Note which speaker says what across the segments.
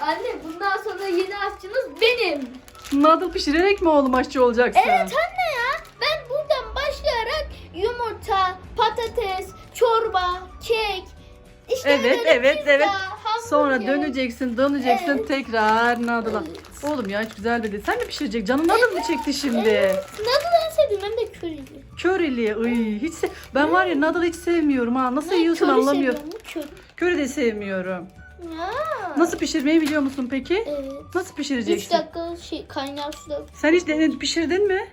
Speaker 1: Anne bundan sonra yeni aşçınız benim.
Speaker 2: Noodle pişirerek mi oğlum aşçı olacaksın?
Speaker 1: Evet anne ya. Ben buradan başlayarak yumurta, patates, çorba, kek, işte
Speaker 2: Evet
Speaker 1: böyle
Speaker 2: evet
Speaker 1: pizza,
Speaker 2: evet.
Speaker 1: hamburger.
Speaker 2: Sonra döneceksin döneceksin
Speaker 1: Evet.
Speaker 2: tekrar noodle'a.
Speaker 1: Evet.
Speaker 2: Oğlum ya hiç güzel dedi. Sen mi pişirecek? Canın noodle mı çekti şimdi?
Speaker 1: Evet. Noodle en sevdiğim hem de körili.
Speaker 2: Köreli. Iy, hiç se- ben var ya noodle hiç sevmiyorum ha. Nasıl yiyorsun anlamıyorum.
Speaker 1: Köri
Speaker 2: de sevmiyorum.
Speaker 1: Ya.
Speaker 2: Nasıl pişirmeyi biliyor musun peki?
Speaker 1: Evet.
Speaker 2: Nasıl
Speaker 1: 3
Speaker 2: pişireceksin?
Speaker 1: dakika şey kaynar suda.
Speaker 2: Sen hiç denedin, pişirdin mi?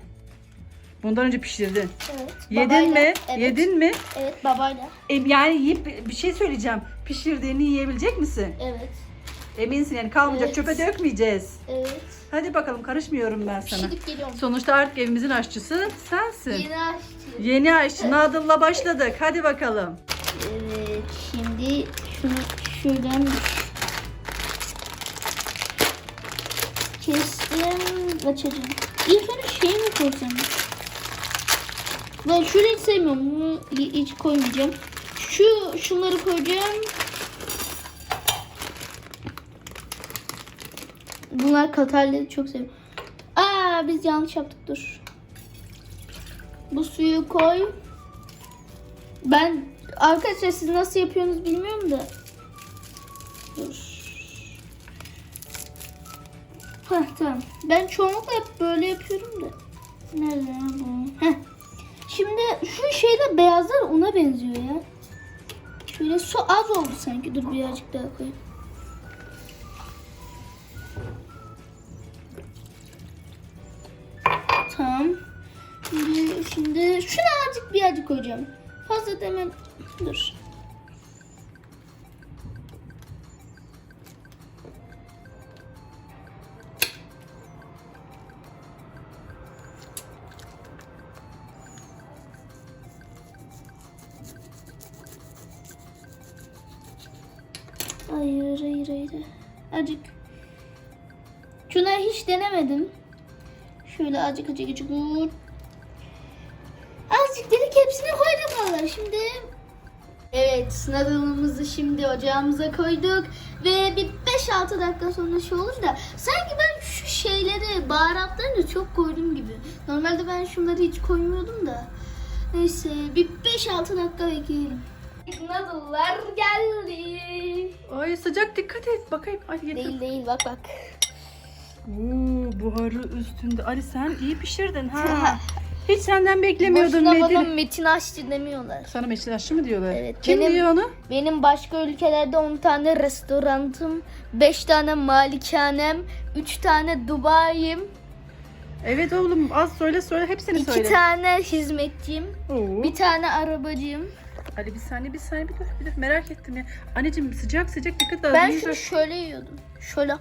Speaker 2: Bundan önce pişirdin.
Speaker 1: Evet.
Speaker 2: Yedin
Speaker 1: babayla.
Speaker 2: mi?
Speaker 1: Evet.
Speaker 2: Yedin mi?
Speaker 1: Evet babayla.
Speaker 2: E, yani yiyip bir şey söyleyeceğim. Pişirdiğini yiyebilecek misin?
Speaker 1: Evet.
Speaker 2: Eminsin yani kalmayacak
Speaker 1: Evet.
Speaker 2: çöpe dökmeyeceğiz.
Speaker 1: Evet.
Speaker 2: Hadi bakalım karışmıyorum ben sana.
Speaker 1: Pişirip geliyorum.
Speaker 2: Sonuçta artık evimizin aşçısı sensin.
Speaker 1: Yeni aşçı.
Speaker 2: Yeni aşçı Nadıl'la başladık. Hadi bakalım.
Speaker 1: Evet. Şimdi şunu şuradan kestim. Açacağım. İlk önce şey mi koysam? Ben şurayı hiç sevmiyorum. Bunu hiç koymayacağım. Şu şunları koyacağım. Bunlar katarları çok seviyorum. Aa biz yanlış yaptık dur. Bu suyu koy. Ben arkadaşlar siz nasıl yapıyorsunuz bilmiyorum da. Heh tamam. Ben çoğunlukla hep böyle yapıyorum da. Nerede ya bu? Heh. Şimdi şu şeyler beyazlar ona benziyor ya. Şöyle su az oldu sanki. Dur birazcık daha koyayım. Tamam. Şimdi, şimdi şunu azıcık birazcık koyacağım. Fazla demem. Dur. Hayır, hayır. Azıcık. Şuna hiç denemedim. Şöyle azıcık azıcık azıcık. Azıcık dedik hepsini koyduk valla. Şimdi Evet, noodle'ımızı şimdi ocağımıza koyduk ve bir 5-6 dakika sonra şey olur da sanki ben şu şeyleri, baharatlarını çok koydum gibi. Normalde ben şunları hiç koymuyordum da. Neyse, bir 5-6 dakika bekleyelim. Noodle'lar geldi.
Speaker 2: Ay sıcak dikkat et. Bakayım. Ay yeter.
Speaker 1: Değil değil bak bak.
Speaker 2: Oo, buharı üstünde. Ali sen iyi pişirdin ha. Hiç senden beklemiyordum
Speaker 1: Boşuna bana
Speaker 2: Metin.
Speaker 1: Metin Aşçı demiyorlar.
Speaker 2: Sana meşin aşçı mı diyorlar?
Speaker 1: Evet,
Speaker 2: Kim
Speaker 1: benim-
Speaker 2: diyor onu?
Speaker 1: Benim başka ülkelerde 10 tane restoranım, 5 tane malikanem, 3 tane Dubai'm,
Speaker 2: Evet oğlum az söyle söyle hepsini
Speaker 1: 2
Speaker 2: söyle.
Speaker 1: tane hizmetçiyim,
Speaker 2: Oo.
Speaker 1: bir tane arabacıyım.
Speaker 2: Ali bir saniye bir saniye bir dur bir dur merak ettim ya. Anneciğim sıcak sıcak dikkat et.
Speaker 1: Ben şunu şöyle yiyordum. Şöyle.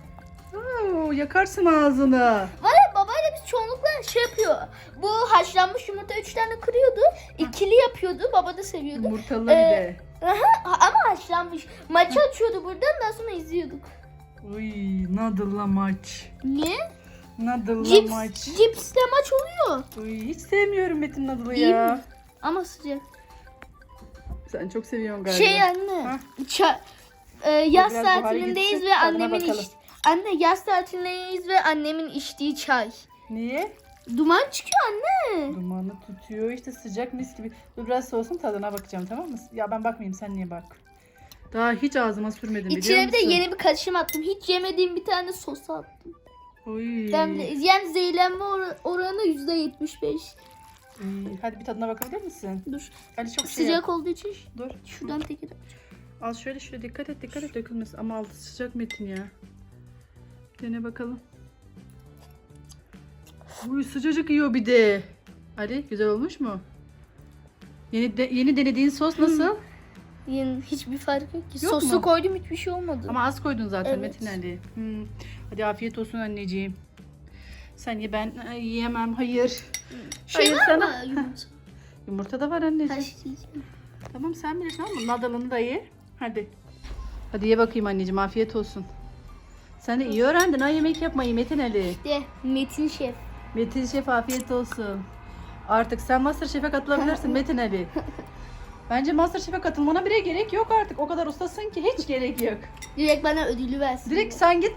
Speaker 2: Oo, yakarsın ağzını.
Speaker 1: Var ya babayla biz çoğunlukla şey yapıyor. Bu haşlanmış yumurta 3 tane kırıyordu. ikili yapıyordu. Baba da seviyordu.
Speaker 2: Yumurtalı bir
Speaker 1: Ee,
Speaker 2: de.
Speaker 1: Aha, ama haşlanmış. Maçı açıyordu buradan daha sonra izliyorduk.
Speaker 2: Uy Nadıl'la maç.
Speaker 1: Niye?
Speaker 2: Nadıl'la
Speaker 1: Cips,
Speaker 2: maç.
Speaker 1: cipsle maç oluyor.
Speaker 2: Uy hiç sevmiyorum Metin Nadıl'ı ya.
Speaker 1: mi? Ama sıcak.
Speaker 2: Sen çok seviyorsun galiba.
Speaker 1: Şey anne. Ça- e, yaz
Speaker 2: Biraz
Speaker 1: tatilindeyiz ve annemin iç- Anne yaz tatilindeyiz ve annemin içtiği çay.
Speaker 2: Niye?
Speaker 1: Duman çıkıyor anne.
Speaker 2: Dumanı tutuyor işte sıcak mis gibi. Dur biraz soğusun tadına bakacağım tamam mı? Ya ben bakmayayım sen niye bak. Daha hiç ağzıma sürmedim biliyor
Speaker 1: İçine bir de yeni bir karışım attım. Hiç yemediğim bir tane sos attım. Oy. Dem- Yem zehirlenme or- oranı %75.
Speaker 2: Hmm, hadi bir tadına bakabilir misin?
Speaker 1: Dur.
Speaker 2: Ali çok
Speaker 1: Sıcak
Speaker 2: yap.
Speaker 1: olduğu için
Speaker 2: Dur.
Speaker 1: şuradan tekrar.
Speaker 2: Al şöyle şöyle dikkat et dikkat et dökülmesin. Ama altı sıcak Metin ya. Dene bakalım. Uy sıcacık yiyor bir de. Ali güzel olmuş mu? Yeni de, yeni denediğin sos nasıl? Hmm.
Speaker 1: Yani hiçbir fark yok ki.
Speaker 2: Yok
Speaker 1: Sosu
Speaker 2: mu?
Speaker 1: koydum hiçbir şey olmadı.
Speaker 2: Ama az koydun zaten
Speaker 1: Evet.
Speaker 2: Metin Ali. Hmm. Hadi afiyet olsun anneciğim. Sen ye ben Ay, yiyemem. Hayır.
Speaker 1: şey
Speaker 2: Hayır
Speaker 1: var
Speaker 2: sana.
Speaker 1: mı? Yumurta.
Speaker 2: Yumurta da var anneciğim. Tamam sen bilirsin ama nadalını da ye. Hadi. Hadi ye bakayım anneciğim afiyet olsun. Sen de iyi öğrendin ha yemek yapmayı Metin Ali.
Speaker 1: De Metin Şef.
Speaker 2: Metin Şef afiyet olsun. Artık sen Master Şef'e katılabilirsin Metin Ali. Bence Masterchef'e katılmana bile gerek yok artık. O kadar ustasın ki hiç gerek yok.
Speaker 1: Direkt bana ödülü versin.
Speaker 2: Direkt sen git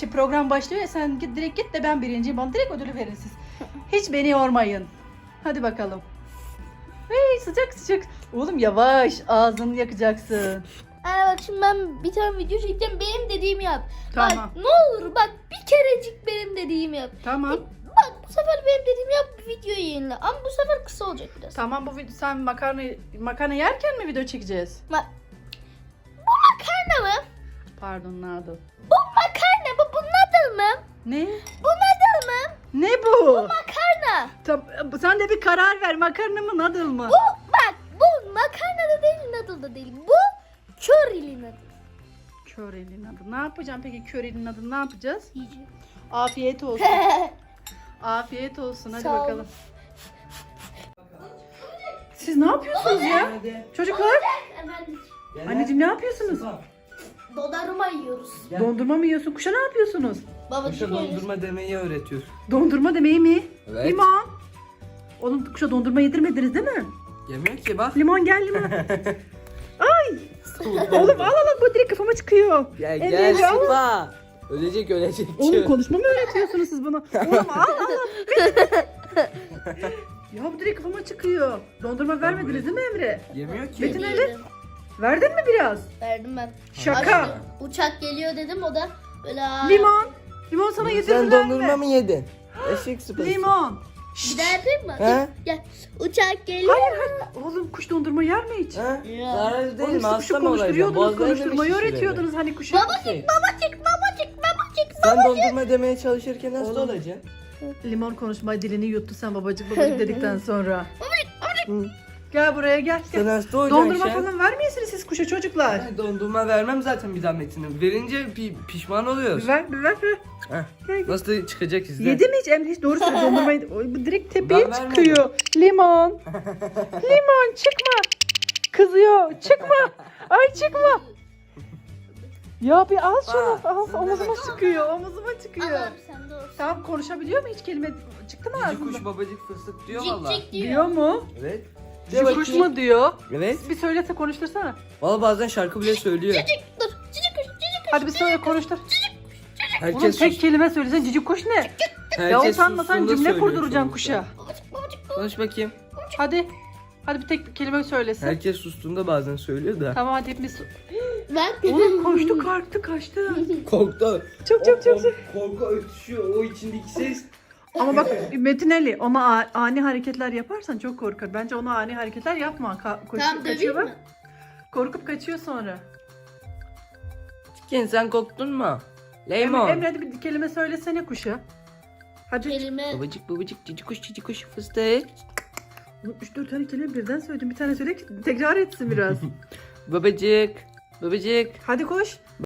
Speaker 2: şey, program başlıyor ya sen git direkt git de ben birinciyim. Bana direkt ödülü verin siz. Hiç beni yormayın. Hadi bakalım. Hey sıcak sıcak. Oğlum yavaş ağzını yakacaksın.
Speaker 1: Aa, bak şimdi ben bir tane video çekeceğim. Benim dediğimi yap.
Speaker 2: Tamam.
Speaker 1: Bak ne olur bak bir kerecik benim dediğimi yap.
Speaker 2: Tamam.
Speaker 1: Bak bu sefer benim dediğimi yap videoyu yayınla. Ama bu sefer kısa olacak biraz.
Speaker 2: Tamam bu video sen makarna makarna yerken mi video çekeceğiz?
Speaker 1: Ma- bu makarna mı?
Speaker 2: Pardon
Speaker 1: mı? Bu mı?
Speaker 2: Ne?
Speaker 1: Bu noodle mı?
Speaker 2: Ne bu?
Speaker 1: Makarna.
Speaker 2: Tam, sen de bir karar ver makarna mı Nadal mı?
Speaker 1: Bu bak bu makarna da değil noodle da değil. Bu körili noodle.
Speaker 2: Körelin adı. Ne yapacağım peki körelin adı ne yapacağız?
Speaker 1: Yiyeceğim.
Speaker 2: Afiyet olsun. Afiyet olsun hadi
Speaker 1: Sağ ol.
Speaker 2: bakalım. Siz ne yapıyorsunuz ya? Çocuklar.
Speaker 1: Efendim
Speaker 2: Anneciğim ne yapıyorsunuz?
Speaker 1: Dondurma yiyoruz.
Speaker 3: Gel.
Speaker 2: Dondurma mı yiyorsun? Kuşa ne yapıyorsunuz?
Speaker 1: Babacık
Speaker 3: Kuşa dondurma demeyi öğretiyor.
Speaker 2: Dondurma demeyi mi?
Speaker 3: Evet.
Speaker 2: Limon. Oğlum kuşa dondurma yedirmediniz değil mi?
Speaker 3: Yemiyor ki bak.
Speaker 2: Limon gel limon. Ay. Oğlum al al bu direkt kafama çıkıyor.
Speaker 3: Gel
Speaker 2: Evet,
Speaker 3: gel sıpa. Ölecek ölecek.
Speaker 2: Oğlum konuşma mı öğretiyorsunuz siz bana? Oğlum al al ya bu direkt kafama çıkıyor. Dondurma vermediniz değil mi Emre?
Speaker 3: Yemiyor ki.
Speaker 2: Metin Ali. Verdin mi biraz?
Speaker 1: Verdim ben.
Speaker 2: Şaka.
Speaker 1: Açtım. Uçak geliyor dedim o da böyle aa,
Speaker 2: Limon. Limon sana
Speaker 3: Sen
Speaker 2: yedirdiler
Speaker 3: dondurma
Speaker 2: mi?
Speaker 3: mı yedin? Eşek sıpası.
Speaker 2: Limon.
Speaker 1: Bir daha yapayım mı?
Speaker 3: He?
Speaker 1: Gel. Uçak geliyor.
Speaker 2: Hayır hayır. Oğlum kuş dondurma yer mi hiç?
Speaker 3: Ha?
Speaker 1: Ya.
Speaker 3: Zararlı değil
Speaker 2: Oğlum
Speaker 3: mi?
Speaker 2: siz kuşu
Speaker 3: Hasta mı olacaksın?
Speaker 2: konuşturuyordunuz,
Speaker 3: Boğazlarını
Speaker 2: konuşturmayı
Speaker 3: mı şişirelim?
Speaker 2: öğretiyordunuz hani kuşa.
Speaker 3: Şey,
Speaker 1: Babacık babacık babacık.
Speaker 3: Sen dondurma demeye çalışırken hasta
Speaker 2: Oğlum.
Speaker 3: olacaksın.
Speaker 2: Limon konuşma dilini yuttu sen babacık babacık dedikten sonra.
Speaker 3: Hı.
Speaker 2: Gel buraya gel.
Speaker 3: Sen
Speaker 2: gel.
Speaker 3: hasta olacaksın
Speaker 2: Dondurma
Speaker 3: Şen.
Speaker 2: falan vermeyesiniz siz kuşa çocuklar.
Speaker 3: Ben dondurma vermem zaten bir zahmetini. Verince pi- pişman oluyoruz.
Speaker 2: Ver, ver, ver.
Speaker 3: Heh.
Speaker 2: Gel.
Speaker 3: Nasıl da çıkacak izle.
Speaker 2: Yedi mi hiç Emre hiç doğru söyle dondurmayı. Bu direkt tepeye
Speaker 3: Ben vermedim.
Speaker 2: çıkıyor. Limon. Limon çıkma. Kızıyor. Çıkma. Ay çıkma. Ya bir al şunu.
Speaker 3: Bak,
Speaker 2: Al,
Speaker 3: sen
Speaker 2: omuzuma çıkıyor. Omuzuma çıkıyor.
Speaker 1: Allah'ım sen de olsun.
Speaker 2: Tamam konuşabiliyor mu hiç kelime? Çıktı mı
Speaker 3: Cici kuş babacık fıstık diyor
Speaker 1: Cik
Speaker 3: valla.
Speaker 1: cik diyor.
Speaker 2: Diyor mu?
Speaker 3: Evet.
Speaker 2: Kuş
Speaker 3: bakayım.
Speaker 2: mu diyor?
Speaker 3: Evet.
Speaker 2: Bir söylese konuştursana.
Speaker 3: Valla bazen şarkı bile söylüyor.
Speaker 1: Cicik dur. Cicik kuş cicik kuş.
Speaker 2: Hadi bir söyle konuştur. Oğlum
Speaker 3: Herkes
Speaker 2: tek
Speaker 3: sus.
Speaker 2: kelime söylesen cici kuş ne? ya
Speaker 3: Herkes
Speaker 2: utanmasan cümle
Speaker 3: söylüyor
Speaker 2: kurduracaksın kuşa.
Speaker 3: Konuş bakayım.
Speaker 2: Hadi. Hadi bir tek bir kelime söylesin.
Speaker 3: Herkes sustuğunda bazen söylüyor da.
Speaker 2: Tamam hadi hepimiz.
Speaker 1: Ben
Speaker 2: Oğlum koştu kalktı kaçtı.
Speaker 3: Korktu.
Speaker 2: Çok çok çok. çok.
Speaker 3: Korku ötüşüyor o içindeki ses.
Speaker 2: Ama bak Metin Ali ona a- ani hareketler yaparsan çok korkar. Bence ona ani hareketler yapma. Ka- koşuyor,
Speaker 1: Tamam
Speaker 2: kaçıyor
Speaker 1: döveyim
Speaker 2: bak.
Speaker 1: mi?
Speaker 2: Korkup kaçıyor sonra.
Speaker 3: Ken sen korktun mu?
Speaker 2: Emre,
Speaker 3: Lemon.
Speaker 2: Emre hadi bir kelime söylesene kuşa. Hadi.
Speaker 1: Kelime.
Speaker 3: Babacık babacık cici kuş cici kuş fıstık.
Speaker 2: Oğlum 3-4 tane kelime birden söyledim. Bir tane söyle ki tekrar etsin biraz.
Speaker 3: Babacık. Babacık.
Speaker 2: hadi koş.